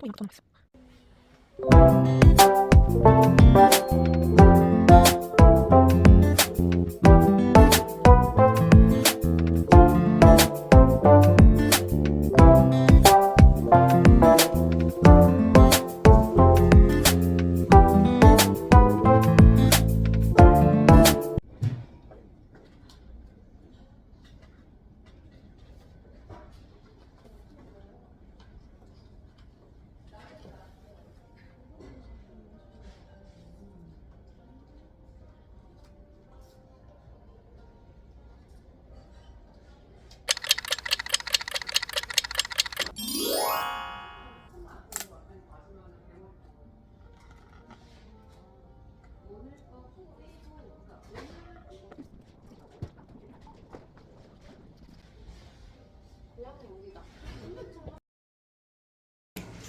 또 이거 전화했어.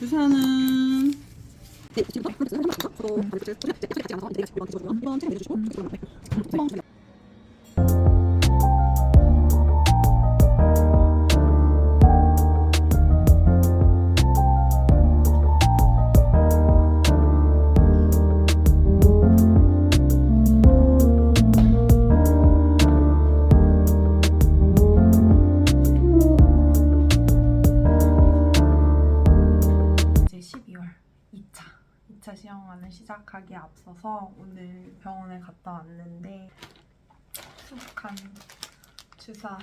주사는 네, 지금부터 그래서 한번 하고 서로 그래서 소리 소리 같지 않아서 내가 지금 이번 한번 체크 내주시고 이거 네. 한번 저기 이제 시작하기에 앞서서 오늘 병원에 갔다 왔는데 수북한 주사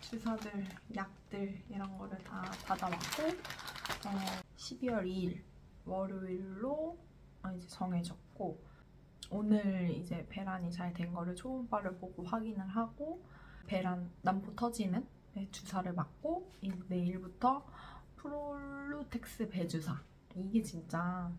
주사들 약들 이런 거를 다 받아왔고 어, 12월 2일 월요일로 어, 이제 정해졌고 오늘 이제 배란이 잘 된 거를 초음파를 보고 확인을 하고 배란 난포 터지는 네, 주사를 맞고 내일부터 프롤루텍스 배주사. 이게 진짜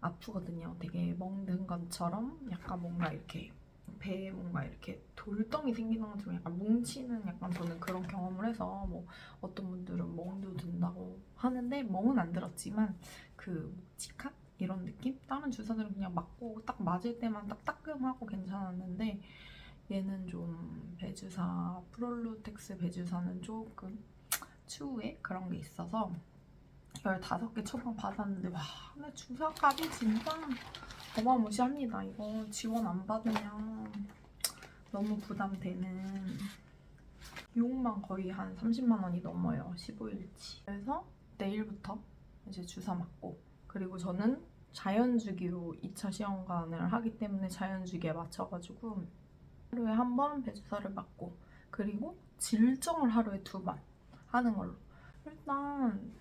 아프거든요. 되게 멍든 것처럼 약간 뭔가 이렇게 배에 뭔가 이렇게 돌덩이 생기는 것처럼 약간 뭉치는 약간 저는 그런 경험을 해서 뭐 어떤 분들은 멍도 든다고 하는데 멍은 안 들었지만 그 묵직한 이런 느낌? 다른 주사들은 그냥 맞고 딱 맞을 때만 딱 따끔하고 괜찮았는데 얘는 좀 배주사 프롤루텍스 배주사는 조금 추후에 그런 게 있어서 15개 처방 받았는데 와 근데 주사값이 진짜 어마무시합니다 이거 지원 안 받으면 너무 부담되는 비용만 거의 한 30만 원이 넘어요 15일치 그래서 내일부터 이제 주사 맞고 그리고 저는 자연주기로 2차 시험관을 하기 때문에 자연주기에 맞춰가지고 하루에 한 번 배주사를 맞고 그리고 질정을 하루에 두 번 하는 걸로. 일단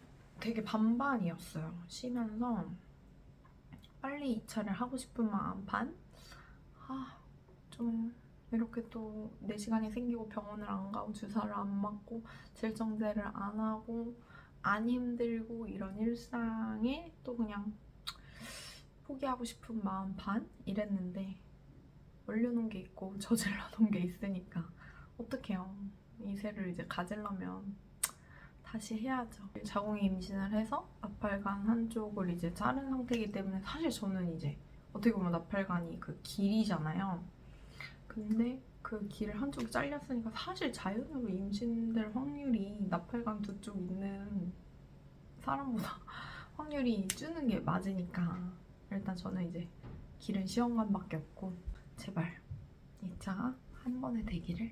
되게 반반이었어요. 쉬면서 빨리 2차를 하고 싶은 마음 반? 아, 좀 이렇게 또 4시간이 생기고 병원을 안 가고 주사를 안 맞고 질정제를 안 하고 안 힘들고 이런 일상에 또 그냥 포기하고 싶은 마음 반? 이랬는데 올려놓은 게 있고 저질러 놓은 게 있으니까 어떡해요. 이세를 이제 가지려면 다시 해야죠. 자궁이 임신을 해서 나팔관 한쪽을 이제 자른 상태이기 때문에 사실 저는 이제 어떻게 보면 나팔관이 그 길이잖아요. 근데 그 길을 한쪽이 잘렸으니까 사실 자연으로 임신될 확률이 나팔관 두 쪽 있는 사람보다 확률이 주는 게 맞으니까 일단 저는 이제 길은 시험관밖에 없고 제발 2차가 한 번에 되기를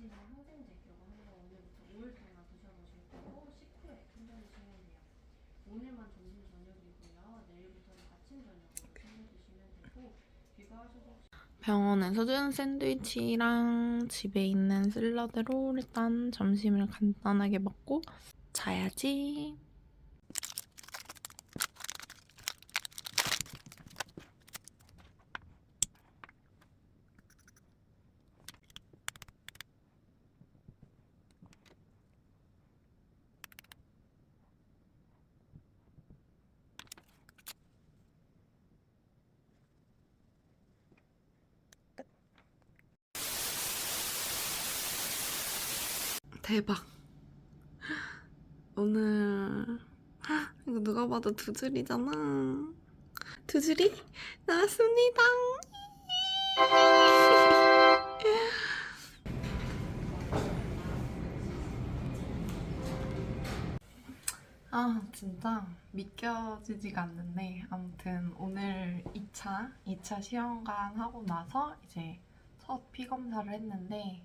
드시는 항생제격으로 한번 오늘부터 5일 동안 드셔보실 거고 식후에 챙겨드시면 돼요. 오늘만 점심 저녁이고요. 내일부터는 아침 저녁으로 챙겨 드시면 되고 혹시 병원에서 준 샌드위치랑 집에 있는 샐러드로 일단 점심을 간단하게 먹고 자야지. 대박. 오늘 이거 누가 봐도 두 줄이잖아. 두 줄이 나왔습니다. 아 진짜 믿겨지지가 않는데 아무튼 오늘 2차 2차 시험관 하고 나서 이제 첫 피 검사를 했는데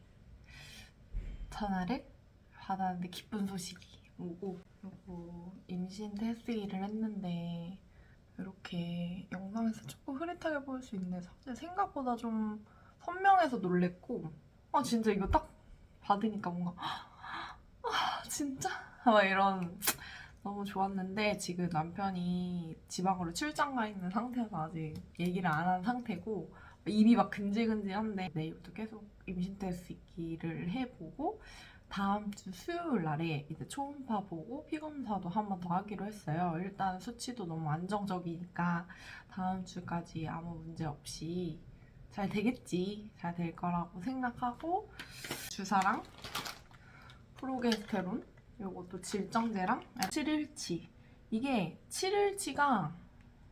전화를 받았는데 기쁜 소식이 오고 그리고 임신 테스트를 했는데 이렇게 영상에서 조금 흐릿하게 보일 수 있는데 사실 생각보다 좀 선명해서 놀랬고 아 진짜 이거 딱 받으니까 뭔가 아 진짜? 막 이런 너무 좋았는데 지금 남편이 지방으로 출장 가 있는 상태여서 아직 얘기를 안 한 상태고 입이 막 근질근질한데 내일부터 계속 임신 테스트를 해보고 다음 주 수요일 날에 이제 초음파 보고 피 검사도 한 번 더 하기로 했어요. 일단 수치도 너무 안정적이니까 다음 주까지 아무 문제 없이 잘 되겠지, 잘 될 거라고 생각하고 주사랑 프로게스테론 요것도 질정제랑 7일치 이게 7일치가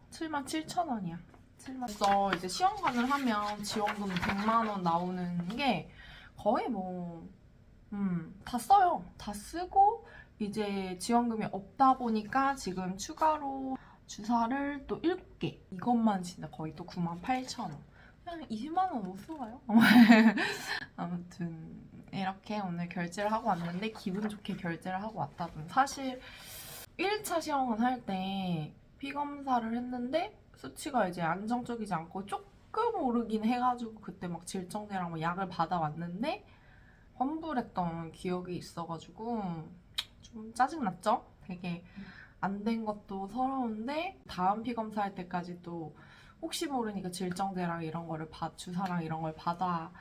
77,000원이야. 7만 그래서 이제 시험관을 하면 지원금 100만 원 나오는 게 거의 뭐 음, 다 써요. 다 쓰고 이제 지원금이 없다 보니까 지금 추가로 주사를 또 7개. 이것만 진짜 거의 또 9만 8천 원. 그냥 20만 원 못 써가요. 아무튼 이렇게 오늘 결제를 하고 왔는데 기분 좋게 결제를 하고 왔다는 사실 1차 시험을 할때 피검사를 했는데 수치가 이제 안정적이지 않고 조금 오르긴 해가지고 그때 막 질정제랑 뭐 약을 받아왔는데 환불했던 기억이 있어가지고 좀 짜증났죠? 되게 안 된 것도 서러운데 다음 피 검사할 때까지 또 혹시 모르니까 질정제랑 이런 거를 받 주사랑 이런 걸 받아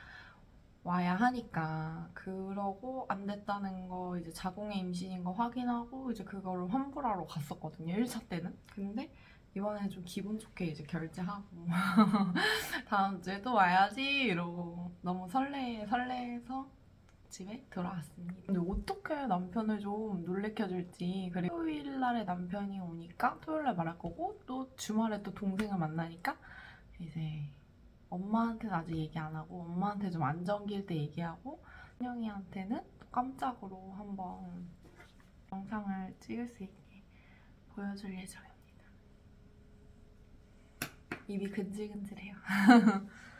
와야 하니까 그러고 안 됐다는 거 이제 자궁의 임신인 거 확인하고 이제 그거를 환불하러 갔었거든요 1차 때는 근데 이번에는 좀 기분 좋게 이제 결제하고 다음 주에 또 와야지 이러고 너무 설레 설레서 집에 들어왔습니다. 근데 어떻게 남편을 좀 놀래켜줄지 그리고 토요일 날에 남편이 오니까 토요일 날 말할 거고 또 주말에 또 동생을 만나니까 이제 엄마한테는 아직 얘기 안 하고 엄마한테 좀 안정기일 때 얘기하고 현영이한테는 또 깜짝으로 한번 영상을 찍을 수 있게 보여줄 예정입니다. 입이 근질근질해요.